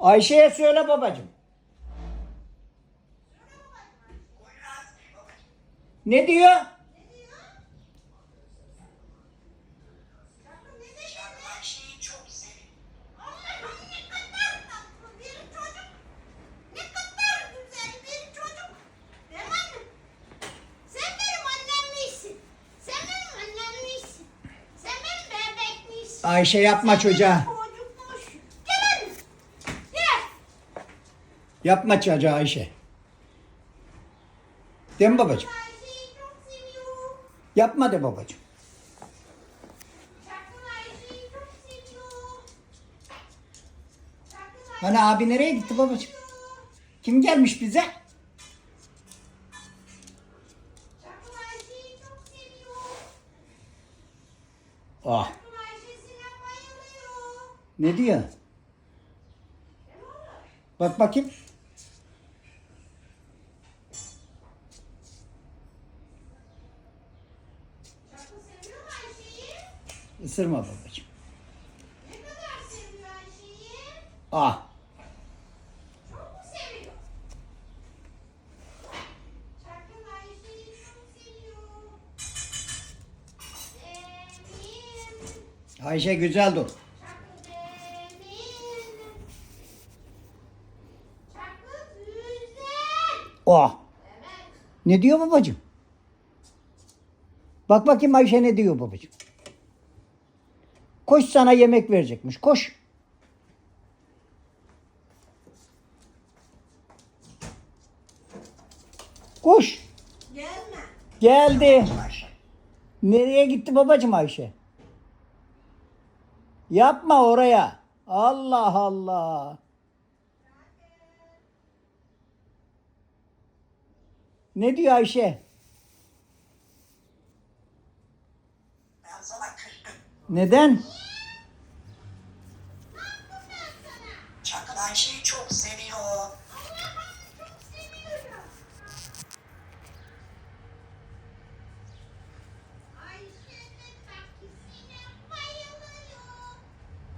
Ayşe'ye söyle babacığım. Ne diyor? Ayşe'yi çok seviyorum. Yapma çocuğa Ayşe. Değil mi babacığım? Yapma de babacığım. Hani abi nereye gitti babacığım? Kim gelmiş bize? Ah. Ne diyor? Bak bakayım. Çakıl seviyor mu Ayşe'yi? Isırma babacığım. Ne kadar seviyor Ayşe'yi? Ah. Çok mu seviyor? Çakıl Ayşe'yi çok seviyor. Benim. Ayşe güzel dur. Çakıl benim. Çakıl güzel. Ah. Evet. Ne diyor babacığım? Bak bakayım Ayşe ne diyor babacığım. Koş sana yemek verecekmiş. Koş. Koş. Gelme. Geldi. Nereye gitti babacığım Ayşe? Yapma oraya. Allah Allah. Ne diyor Ayşe? Ben sana kırgın. Neden? Çakıl Ayşe'yi çok seviyor. Allah'ım çok seviyorum. Ayşe de takisine bayılıyor. Oh. Evet. Çok seviyorum. Bayılıyor ya takisine. Ne diyor babacığım Ayşe? Bayılıyormuş sana. Bayılıyor takisine. Bak, takisini çok seviyor. Hem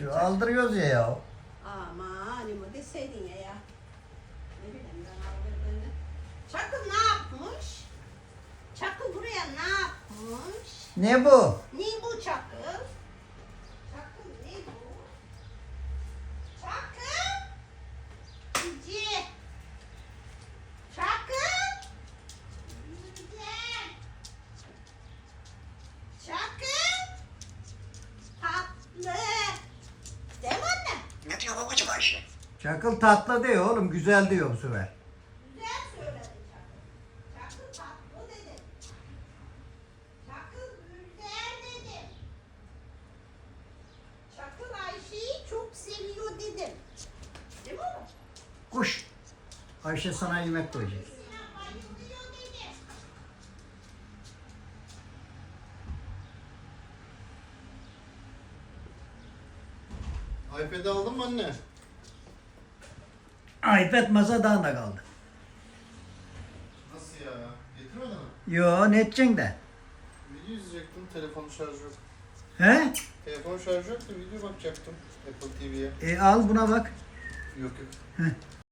Aldırıyoruz ya ya. Aman hani deseydin ya ya. Ne bileyim ben aldırdığını. Çakıl ne yapmış? Çakıl buraya ne yapmış? Ne bu? Ne bu çakıl? Çakıl ne bu? Çakıl? Cici. Çakıl? Güzel. Çakıl? Tatlı. Değil mi anne? Babacığım Ayşe? Çakıl tatlı diyor oğlum. Güzel diyor bu sefer. Güzel söyledin Çakıl. Çakıl tatlı dedim. Çakıl güzel dedim. Çakıl Ayşe'yi çok seviyor dedim. Değil mi oğlum? Kuş. Ayşe sana yemek koyacak. iPad'i aldın mı anne? iPad masadan da kaldı. Nasıl ya? Getirmedin mi? Yo ne edeceksin de? Video izleyecektim, telefon şarjı yok. He? Telefon şarjı yoktu, video bakacaktım Apple TV'ye. E al buna bak. Yok yok.